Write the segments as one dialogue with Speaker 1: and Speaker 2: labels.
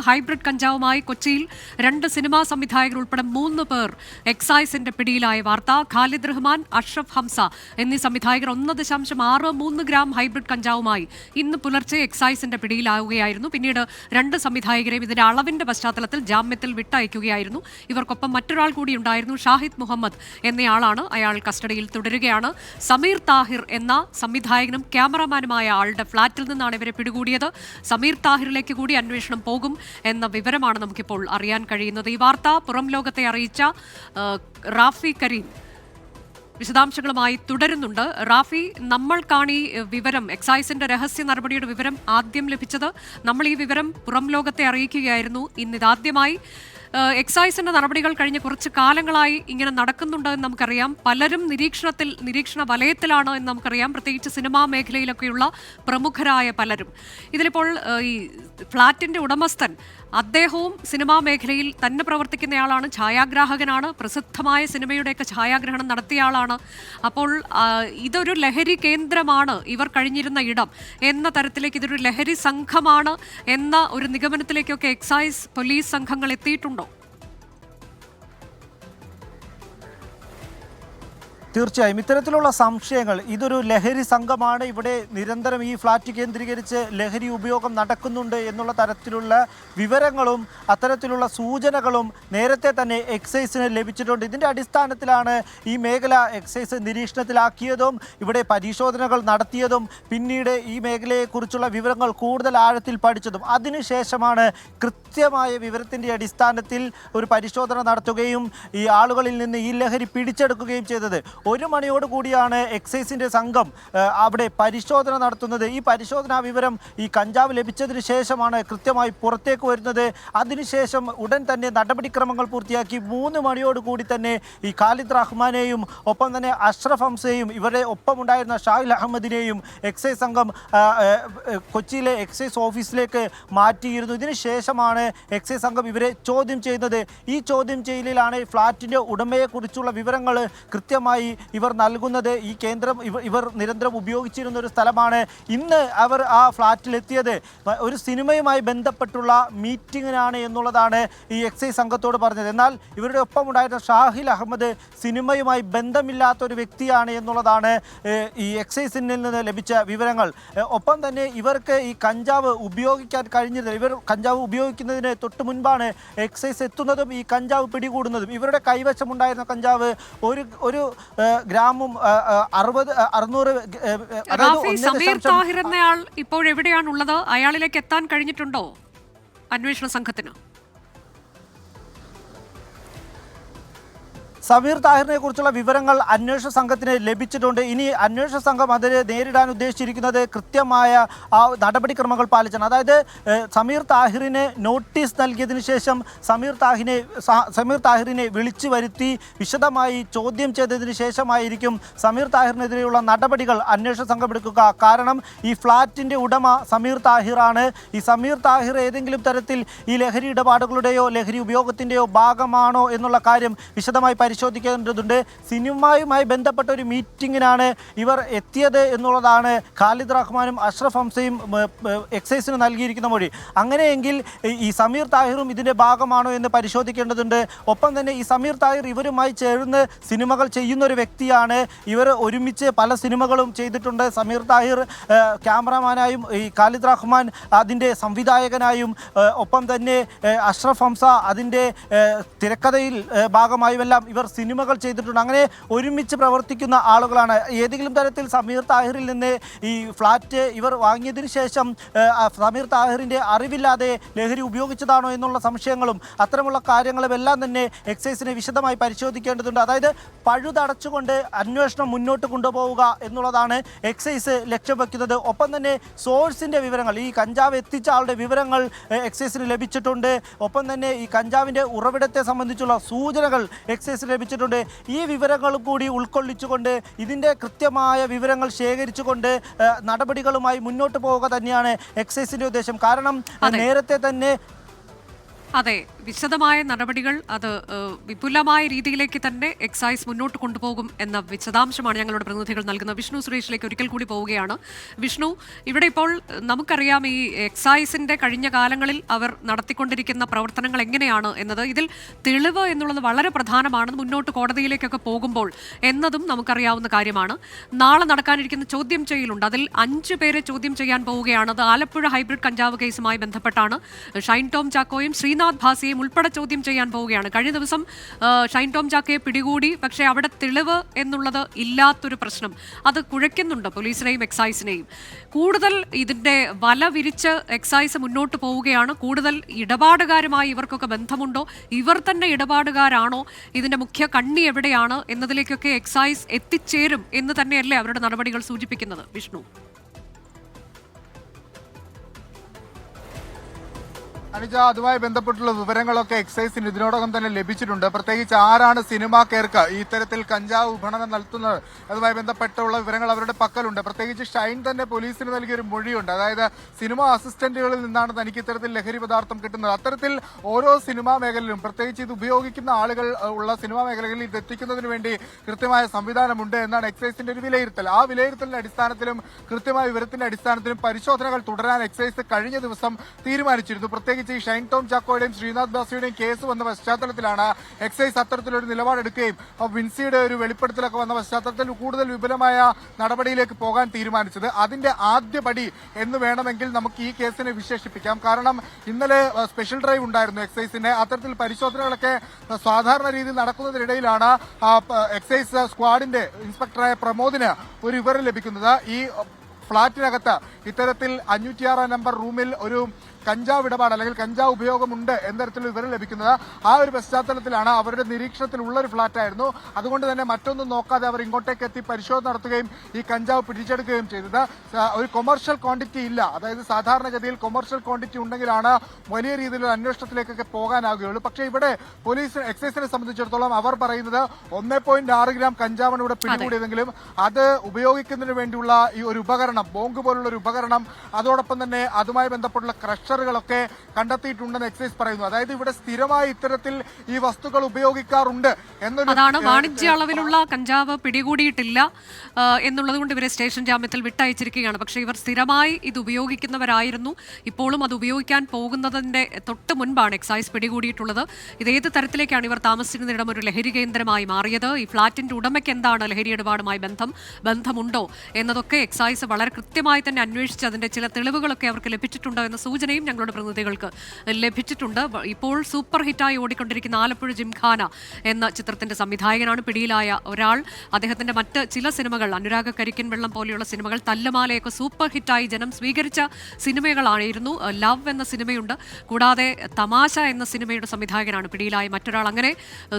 Speaker 1: Hybrid കഞ്ചാവുമായി കൊച്ചിയിൽ രണ്ട് സിനിമാ സംവിധായകർ ഉൾപ്പെടെ മൂന്ന് പേർ എക്സൈസിന്റെ പിടിയിലായ വാർത്ത. ഖാലിദ് റഹ്മാൻ അഷ്റഫ് ഹംസ എന്നീ സംവിധായകർ ഒന്ന് ദശാംശം ആറ് മൂന്ന് ഗ്രാം ഹൈബ്രിഡ് കഞ്ചാവുമായി ഇന്ന് പുലർച്ചെ എക്സൈസിന്റെ പിടിയിലാവുകയായിരുന്നു. പിന്നീട് രണ്ട് സംവിധായകരെയും ഇതിന്റെ അളവിന്റെ പശ്ചാത്തലത്തിൽ ജാമ്യത്തിൽ വിട്ടയക്കുകയായിരുന്നു. ഇവർക്കൊപ്പം മറ്റൊരാൾ കൂടി ഉണ്ടായിരുന്നു ഷാഹിദ് മുഹമ്മദ് എന്നയാളാണ്. അയാൾ കസ്റ്റഡിയിൽ തുടരുകയാണ്. സമീർ താഹിർ എന്ന സംവിധായകനും ക്യാമറമാനുമായ ആളുടെ ഫ്ളാറ്റിൽ നിന്നാണ് ഇവരെ പിടികൂടിയത്. സമീർ താഹിറിലേക്ക് കൂടി അന്വേഷണം പോകും. എന്ന വിവരമാണ് നമുക്കിപ്പോൾ അറിയാൻ കഴിയുന്നത്. ഈ വാർത്ത പുറം ലോകത്തെ അറിയിച്ച റാഫി കരീം വിശദാംശങ്ങളുമായി തുടരുന്നുണ്ട്. റാഫി നമ്മൾ ഈ വിവരം എക്സൈസിന്റെ രഹസ്യ നടപടിയുടെ വിവരം ആദ്യം ലഭിച്ചത്. നമ്മൾ ഈ വിവരം പുറം ലോകത്തെ അറിയിക്കുകയായിരുന്നു. ഇന്നിതാദ്യമായി എക്സൈസിന്റെ നടപടികൾ കഴിഞ്ഞ കുറച്ച് കാലങ്ങളായി ഇങ്ങനെ നടക്കുന്നുണ്ട് എന്ന് നമുക്കറിയാം. പലരും നിരീക്ഷണത്തിൽ നിരീക്ഷണ വലയത്തിലാണ് എന്ന് നമുക്കറിയാം. പ്രത്യേകിച്ച് സിനിമാ മേഖലയിലൊക്കെയുള്ള പ്രമുഖരായ പലരും. ഇതിലിപ്പോൾ ഈ ഫ്ളാറ്റിന്റെ ഉടമസ്ഥൻ അദ്ദേഹവും സിനിമാ മേഖലയിൽ തന്നെ പ്രവർത്തിക്കുന്നയാളാണ് ഛായാഗ്രാഹകനാണ് പ്രസിദ്ധമായ സിനിമയുടെയൊക്കെ ഛായാഗ്രഹണം നടത്തിയ ആളാണ് അപ്പോൾ ഇതൊരു ലഹരി കേന്ദ്രമാണ് ഇവർ കഴിഞ്ഞിരുന്ന ഇടം എന്ന തരത്തിലേക്ക് ഇതൊരു ലഹരി സംഘമാണ് എന്ന ഒരു നിഗമനത്തിലേക്കൊക്കെ എക്സൈസ് പോലീസ് സംഘങ്ങൾ എത്തിയിട്ടുണ്ടോ?
Speaker 2: തീർച്ചയായും. ഇത്തരത്തിലുള്ള സംശയങ്ങൾ ഇതൊരു ലഹരി സംഘമാണ്. ഇവിടെ നിരന്തരം ഈ ഫ്ലാറ്റ് കേന്ദ്രീകരിച്ച് ലഹരി ഉപയോഗം നടക്കുന്നുണ്ട് എന്നുള്ള തരത്തിലുള്ള വിവരങ്ങളും അത്തരത്തിലുള്ള സൂചനകളും നേരത്തെ തന്നെ എക്സൈസിന് ലഭിച്ചിട്ടുണ്ട്. ഇതിന്റെ അടിസ്ഥാനത്തിലാണ് ഈ മേഖല എക്സൈസ് നിരീക്ഷണത്തിലാക്കിയതും ഇവിടെ പരിശോധനകൾ നടത്തിയതും പിന്നീട് ഈ മേഖലയെക്കുറിച്ചുള്ള വിവരങ്ങൾ കൂടുതൽ ആഴത്തിൽ പഠിച്ചതും. അതിനുശേഷമാണ് കൃത്യമായ വിവരത്തിന്റെ അടിസ്ഥാനത്തിൽ ഒരു പരിശോധന നടത്തുകയും ഈ ആളുകളിൽ നിന്ന് ഈ ലഹരി പിടിച്ചെടുക്കുകയും ചെയ്തത്. ഒരു മണിയോട് കൂടിയാണ് എക്സൈസിന്റെ സംഘം അവിടെ പരിശോധന നടത്തുന്നത്. ഈ പരിശോധനാ വിവരം ഈ കഞ്ചാവ് ലഭിച്ചതിന് ശേഷമാണ് കൃത്യമായി പുറത്തേക്ക് വരുന്നത്. അതിനുശേഷം ഉടൻ തന്നെ നടപടിക്രമങ്ങൾ പൂർത്തിയാക്കി മൂന്ന് മണിയോട് കൂടി തന്നെ ഈ ഖാലിദ് റഹ്മാനെയും ഒപ്പം തന്നെ അഷ്റഫ് ഹംസയെയും ഇവരുടെ ഒപ്പമുണ്ടായിരുന്ന ഷാഹിൽ അഹമ്മദിനെയും എക്സൈസ് സംഘം കൊച്ചിയിലെ എക്സൈസ് ഓഫീസിലേക്ക് മാറ്റിയിരുന്നു. ഇതിന് ശേഷമാണ് എക്സൈസ് സംഘം ഇവരെ ചോദ്യം ചെയ്യുന്നത്. ഈ ചോദ്യം ചെയ്യലിലാണ് ഫ്ളാറ്റിന്റെ ഉടമയെക്കുറിച്ചുള്ള വിവരങ്ങൾ കൃത്യമായി ഇവർ നൽകുന്നത് ഈ കേന്ദ്രം ഇവർ നിരന്തരം ഉപയോഗിച്ചിരുന്ന ഒരു സ്ഥലമാണ്. ഇന്ന് അവർ ആ ഫ്ളാറ്റിലെത്തിയത് ഒരു സിനിമയുമായി ബന്ധപ്പെട്ടുള്ള മീറ്റിങ്ങിനാണ് എന്നുള്ളതാണ് ഈ എക്സൈസ് സംഘത്തോട് പറഞ്ഞത്. എന്നാൽ ഇവരുടെ ഒപ്പം ഉണ്ടായിരുന്ന ഷാഹിൽ അഹമ്മദ് സിനിമയുമായി ബന്ധമില്ലാത്ത ഒരു വ്യക്തിയാണ് എന്നുള്ളതാണ് ഈ എക്സൈസിൽ നിന്ന് ലഭിച്ച വിവരങ്ങൾ. ഒപ്പം തന്നെ ഇവർക്ക് ഈ കഞ്ചാവ് ഉപയോഗിക്കാൻ കഴിഞ്ഞിരുന്നത് ഇവർ കഞ്ചാവ് ഉപയോഗിക്കുന്നതിന് തൊട്ട് മുൻപാണ് എക്സൈസ് എത്തുന്നതും ഈ കഞ്ചാവ് പിടികൂടുന്നതും. ഇവരുടെ കൈവശമുണ്ടായിരുന്ന കഞ്ചാവ് ഒരു ഒരു ഗ്രാമും അറുപത് അറുന്നൂറ്
Speaker 1: സമീർ താഹിർ എന്നയാൾ ഇപ്പോൾ ഇപ്പോഴെവിടെയാണുള്ളത്? അയാളിലേക്ക് എത്താൻ കഴിഞ്ഞിട്ടുണ്ടോ? അന്വേഷണ സംഘത്തിന്.
Speaker 2: സമീർ താഹിറിനെ കുറിച്ചുള്ള വിവരങ്ങൾ അന്വേഷണ സംഘത്തിന് ലഭിച്ചിട്ടുണ്ട്. ഇനി അന്വേഷണ സംഘം അതിനെ നേരിടാൻ ഉദ്ദേശിച്ചിരിക്കുന്നത് കൃത്യമായ ആ നടപടിക്രമങ്ങൾ പാലിച്ചാണ്. അതായത് സമീർ താഹിറിന് നോട്ടീസ് നൽകിയതിനു ശേഷം സമീർ താഹിനെ സമീർ താഹിറിനെ വിളിച്ചു വരുത്തി വിശദമായി ചോദ്യം ചെയ്തതിന് ശേഷമായിരിക്കും സമീർ താഹിറിനെതിരെയുള്ള നടപടികൾ അന്വേഷണ സംഘം എടുക്കുക. കാരണം ഈ ഫ്ളാറ്റിന്റെ ഉടമ സമീർ താഹിറാണ്. ഈ സമീർ താഹിർ ഏതെങ്കിലും തരത്തിൽ ഈ ലഹരി ഇടപാടുകളുടെയോ ലഹരി ഉപയോഗത്തിന്റെയോ ഭാഗമാണോ എന്നുള്ള കാര്യം വിശദമായി പരിശോധിക്കേണ്ടതുണ്ട്. സിനിമയുമായി ബന്ധപ്പെട്ട ഒരു മീറ്റിങ്ങിനാണ് ഇവർ എത്തിയത് എന്നുള്ളതാണ് ഖാലിദ് റഹ്മാനും അഷ്റഫ് ഹംസയും എക്സൈസിന് നൽകിയിരിക്കുന്ന മൊഴി. അങ്ങനെയെങ്കിൽ ഈ- സമീർ താഹിറും ഇതിന്റെ ഭാഗമാണോ എന്ന് പരിശോധിക്കേണ്ടതുണ്ട്. ഒപ്പം തന്നെ ഈ സമീർ താഹിർ ഇവരുമായി ചേർന്ന് സിനിമകൾ ചെയ്യുന്ന ഒരു വ്യക്തിയാണ്. ഇവർ ഒരുമിച്ച് പല സിനിമകളും ചെയ്തിട്ടുണ്ട്. സമീർ താഹിർ ക്യാമറമാനായും ഈ ഖാലിദ് റഹ്മാൻ അതിന്റെ സംവിധായകനായും ഒപ്പം തന്നെ അഷ്റഫ് ഹംസ അതിന്റെ തിരക്കഥയിൽ ഭാഗമായുമെല്ലാം ഇവർ സിനിമകൾ ചെയ്തിട്ടുണ്ട്. അങ്ങനെ ഒരുമിച്ച് പ്രവർത്തിക്കുന്ന ആളുകളാണ്. ഏതെങ്കിലും തരത്തിൽ സമീർ താഹിറിൽ നിന്ന് ഈ ഫ്ലാറ്റ് ഇവർ വാങ്ങിയതിന് ശേഷം സമീർ താഹിറിന്റെ അറിവില്ലാതെ ലഹരി ഉപയോഗിച്ചതാണോ എന്നുള്ള സംശയങ്ങളും അത്തരമുള്ള കാര്യങ്ങളും എല്ലാം തന്നെ എക്സൈസിനെ വിശദമായി പരിശോധിക്കേണ്ടതുണ്ട്. അതായത് പഴുതടച്ചുകൊണ്ട് അന്വേഷണം മുന്നോട്ട് കൊണ്ടുപോവുക എന്നുള്ളതാണ് എക്സൈസ് ലക്ഷ്യം വയ്ക്കുന്നത് ഒപ്പം തന്നെ സോഴ്സിന്റെ വിവരങ്ങൾ ഈ കഞ്ചാവ് എത്തിച്ച ആളുടെ വിവരങ്ങൾ എക്സൈസിന് ലഭിച്ചിട്ടുണ്ട്. ഒപ്പം തന്നെ ഈ കഞ്ചാവിന്റെ ഉറവിടത്തെ സംബന്ധിച്ചുള്ള സൂചനകൾ എക്സൈസിന് ലഭിച്ചിട്ടുണ്ട് ഈ വിവരങ്ങൾ കൂടി ഉൾക്കൊള്ളിച്ചുകൊണ്ട് ഇതിന്റെ കൃത്യമായ വിവരങ്ങൾ ശേഖരിച്ചുകൊണ്ട് നടപടികളുമായി മുന്നോട്ട് പോവുക തന്നെയാണ് എക്സൈസിന്റെ ഉദ്ദേശം കാരണം. നേരത്തെ തന്നെ
Speaker 1: അതെ വിശദമായ നടപടികൾ അത് വിപുലമായ രീതിയിലേക്ക് തന്നെ എക്സൈസ് മുന്നോട്ട് കൊണ്ടുപോകും എന്ന വിശദാംശമാണ് ഞങ്ങളുടെ പ്രതിനിധികൾ നൽകുന്ന വിഷ്ണു സുരേഷിലേക്ക് ഒരിക്കൽ കൂടി പോവുകയാണ്. വിഷ്ണു ഇവിടെ ഇപ്പോൾ നമുക്കറിയാം ഈ എക്സൈസിന്റെ കഴിഞ്ഞ കാലങ്ങളിൽ അവർ നടത്തിക്കൊണ്ടിരിക്കുന്ന പ്രവർത്തനങ്ങൾ എങ്ങനെയാണ് എന്നത്. ഇതിൽ തെളിവ് എന്നുള്ളത് വളരെ പ്രധാനമാണ്. മുന്നോട്ട് കോടതിയിലേക്കൊക്കെ പോകുമ്പോൾ എന്നതും നമുക്കറിയാവുന്ന കാര്യമാണ്. നാളെ നടക്കാനിരിക്കുന്ന ചോദ്യം ചെയ്യലുണ്ട്. അതിൽ അഞ്ചു പേരെ ചോദ്യം ചെയ്യാൻ പോവുകയാണ്. അത് ആലപ്പുഴ ഹൈബ്രിഡ് കഞ്ചാവ് കേസുമായി ബന്ധപ്പെട്ടാണ്. ഷൈൻ ടോം ചാക്കോയും ശ്രീനാഥ് ഭാസിയും ഉൾപ്പെടെ ചോദ്യം ചെയ്യാൻ പോവുകയാണ്. കഴിഞ്ഞ ദിവസം ഷൈൻ ടോം ചാക്കയെ പിടികൂടി പക്ഷേ അവിടെ തെളിവ് എന്നുള്ളത് ഇല്ലാത്തൊരു പ്രശ്നം. അത് കുഴയ്ക്കുന്നുണ്ട് പോലീസിനെയും എക്സൈസിനെയും. കൂടുതൽ ഇതിന്റെ വല വിരിച്ച് എക്സൈസ് മുന്നോട്ട് പോവുകയാണ്. കൂടുതൽ ഇടപാടുകാരുമായി ഇവർക്കൊക്കെ ബന്ധമുണ്ടോ? ഇവർ തന്നെ ഇടപാടുകാരാണോ? ഇതിന്റെ മുഖ്യ കണ്ണി എവിടെയാണ്? എന്നതിലേക്കൊക്കെ എക്സൈസ് എത്തിച്ചേരും എന്ന് തന്നെയല്ലേ അവരുടെ നടപടികൾ സൂചിപ്പിക്കുന്നത്. വിഷ്ണു.
Speaker 3: അനുജ അതുമായി ബന്ധപ്പെട്ടുള്ള വിവരങ്ങളൊക്കെ എക്സൈസിന് ഇതിനോടകം തന്നെ ലഭിച്ചിട്ടുണ്ട്. പ്രത്യേകിച്ച് ആരാണ് സിനിമാ ഈ ഇത്തരത്തിൽ കഞ്ചാവ് വിപണനം നടത്തുന്നത്? അതുമായി ബന്ധപ്പെട്ടുള്ള വിവരങ്ങൾ അവരുടെ പക്കലുണ്ട്. പ്രത്യേകിച്ച് ഷൈൻ തന്നെ പോലീസിന് നൽകിയൊരു മൊഴിയുണ്ട്. അതായത് സിനിമാ അസിസ്റ്റന്റുകളിൽ നിന്നാണ് തനിക്ക് ഇത്തരത്തിൽ ലഹരി പദാർത്ഥം കിട്ടുന്നത്. അത്തരത്തിൽ ഓരോ സിനിമാ മേഖലയിലും പ്രത്യേകിച്ച് ഇത് ഉപയോഗിക്കുന്ന ആളുകൾ ഉള്ള സിനിമാ മേഖലകളിൽ ഇത് എത്തിക്കുന്നതിന് വേണ്ടി കൃത്യമായ സംവിധാനമുണ്ട് എന്നാണ് എക്സൈസിന്റെ ഒരു വിലയിരുത്തൽ. ആ വിലയിരുത്തലിന്റെ അടിസ്ഥാനത്തിലും കൃത്യമായ വിവരത്തിന്റെ അടിസ്ഥാനത്തിലും പരിശോധനകൾ തുടരാൻ എക്സൈസ് കഴിഞ്ഞ ദിവസം തീരുമാനിച്ചിരുന്നു. പ്രത്യേകിച്ച് ഈ ഷൈൻ ടോം ചാക്കോയുടെയും ശ്രീനാഥ് ബാസിയുടെയും കേസ് വന്ന പശ്ചാത്തലത്തിലാണ് എക്സൈസ് അത്തരത്തിലൊരു നിലപാടെടുക്കുകയും വിൻസിയുടെ ഒരു വെളിപ്പെടുത്തലൊക്കെ വന്ന പശ്ചാത്തലത്തിൽ കൂടുതൽ വിപുലമായ നടപടിയിലേക്ക് പോകാൻ തീരുമാനിച്ചത്. അതിന്റെ ആദ്യ പടി എന്ന് വേണമെങ്കിൽ നമുക്ക് ഈ കേസിനെ വിശേഷിപ്പിക്കാം. കാരണം ഇന്നലെ സ്പെഷ്യൽ ഡ്രൈവ് ഉണ്ടായിരുന്നു എക്സൈസിന്റെ. അത്തരത്തിൽ പരിശോധനകളൊക്കെ സാധാരണ രീതിയിൽ നടക്കുന്നതിനിടയിലാണ് എക്സൈസ് സ്ക്വാഡിന്റെ ഇൻസ്പെക്ടറായ പ്രമോദിന് ഒരു വിവരം ലഭിക്കുന്നത്. ഈ ഫ്ളാറ്റിനകത്ത് ഇത്തരത്തിൽ അഞ്ഞൂറ്റിയാറാം നമ്പർ റൂമിൽ ഒരു കഞ്ചാവ് ഇടപാട് അല്ലെങ്കിൽ കഞ്ചാവ് ഉപയോഗമുണ്ട് എന്ന തരത്തിൽ വിവരം ലഭിക്കുന്നത് ആ ഒരു പശ്ചാത്തലത്തിലാണ്. അവരുടെ നിരീക്ഷണത്തിലുള്ള ഒരു ഫ്ളാറ്റായിരുന്നു. അതുകൊണ്ട് തന്നെ മറ്റൊന്നും നോക്കാതെ അവർ ഇങ്ങോട്ടേക്ക് എത്തി പരിശോധന നടത്തുകയും ഈ കഞ്ചാവ് പിടിച്ചെടുക്കുകയും ചെയ്തത്. ഒരു കൊമേഴ്ഷ്യൽ ക്വാണ്ടിറ്റി ഇല്ല. അതായത് സാധാരണഗതിയിൽ കൊമേഴ്ഷ്യൽ ക്വാണ്ടിറ്റി ഉണ്ടെങ്കിലാണ് വലിയ രീതിയിലുള്ള അന്വേഷണത്തിലേക്കൊക്കെ പോകാനാവുകയുള്ളൂ. പക്ഷേ ഇവിടെ പോലീസ് എക്സൈസിനെ സംബന്ധിച്ചിടത്തോളം അവർ പറയുന്നത് ഒന്നേ പോയിന്റ് ആറ് ഗ്രാം കഞ്ചാവാണ് ഇവിടെ പിടികൂടിയതെങ്കിലും അത് ഉപയോഗിക്കുന്നതിന് വേണ്ടിയുള്ള ഈ ഒരു ഉപകരണം ബോങ്ക് പോലുള്ള ഒരു ഉപകരണം അതോടൊപ്പം തന്നെ അതുമായി ബന്ധപ്പെട്ടുള്ള ക്രഷറുകളൊക്കെ കണ്ടെത്തിയിട്ടുണ്ടെന്ന് എക്സൈസ് പറയുന്നു. അതായത് ഇവിടെ സ്ഥിരമായി ഇത്തരത്തിൽ ഈ വസ്തുക്കൾ ഉപയോഗിക്കാറുണ്ട്.
Speaker 1: അതാണ് വാണിജ്യ അളവിലുള്ള കഞ്ചാവ് പിടികൂടിയിട്ടില്ല എന്നുള്ളതുകൊണ്ട് എന്നുള്ളത് കൊണ്ട് ഇവരെ സ്റ്റേഷൻ ജാമ്യത്തിൽ വിട്ടയച്ചിരിക്കുകയാണ്. പക്ഷേ ഇവർ സ്ഥിരമായി ഇത് ഉപയോഗിക്കുന്നവരായിരുന്നു. ഇപ്പോഴും അത് ഉപയോഗിക്കാൻ പോകുന്നതിന്റെ തൊട്ട് മുൻപാണ് എക്സൈസ് പിടികൂടിയിട്ടുള്ളത്. ഇത് ഏത് തരത്തിലേക്കാണ് ഇവർ താമസിച്ചിരുന്നിടം ഒരു ലഹരി കേന്ദ്രമായി മാറിയത്? ഈ ഫ്ളാറ്റിന്റെ ഉടമയ്ക്ക് എന്താണ് ലഹരി ഇടപാടുമായി ബന്ധം ബന്ധമുണ്ടോ എന്നതൊക്കെ എക്സൈസ് വളരെ കൃത്യമായി തന്നെ അന്വേഷിച്ച് അതിന്റെ ചില തെളിവുകളൊക്കെ അവർക്ക് ലഭിച്ചിട്ടുണ്ടോ എന്ന സൂചനയും ഞങ്ങളുടെ പ്രതിനിധികൾക്ക് ലഭിച്ചിട്ടുണ്ട്. ഇപ്പോൾ സൂപ്പർ ഹിറ്റായി ഓടിക്കൊണ്ടിരിക്കുന്ന ആലപ്പുഴ ജിംഖാന എന്ന ചിത്രത്തിന്റെ സംവിധായകനാണ് പിടിയിലായ ഒരാൾ. അദ്ദേഹത്തിന്റെ മറ്റ് ചില സിനിമകൾ അനുരാഗ കരിക്കൻ വെള്ളം പോലെയുള്ള സിനിമകൾ തല്ലുമാലയൊക്കെ സൂപ്പർ ഹിറ്റായി ജനം സ്വീകരിച്ച സിനിമകളായിരുന്നു. ലവ് എന്ന സിനിമയുണ്ട്. കൂടാതെ തമാശ എന്ന സിനിമയുടെ സംവിധായകനാണ് പിടിയിലായ മറ്റൊരാൾ. അങ്ങനെ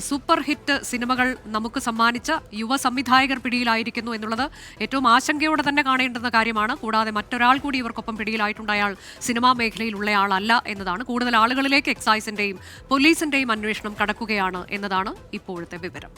Speaker 1: സൂപ്പർ ഹിറ്റ് സിനിമകൾ നമുക്ക് സമ്മാനിച്ച യുവ സംവിധായകർ പിടിയിലായിരിക്കുന്നു എന്നുള്ളത് ഏറ്റവും ആശങ്കയോടെ തന്നെ കാണേണ്ടുന്ന കാര്യമാണ്. കൂടാതെ മറ്റൊരാൾ കൂടി ഇവർക്കൊപ്പം പിടിയിലായിട്ടുണ്ട്. അയാൾ സിനിമാ മേഖലയിലുള്ളയാളല്ല എന്നതാണ്. കൂടുതൽ ആളുകളിലേക്ക് എക്സൈസിന്റെയും പോലീസിന്റെയും അന്വേഷണം കടക്കുകയാണ് എന്നതാണ് ഇപ്പോഴത്തെ വിവരം.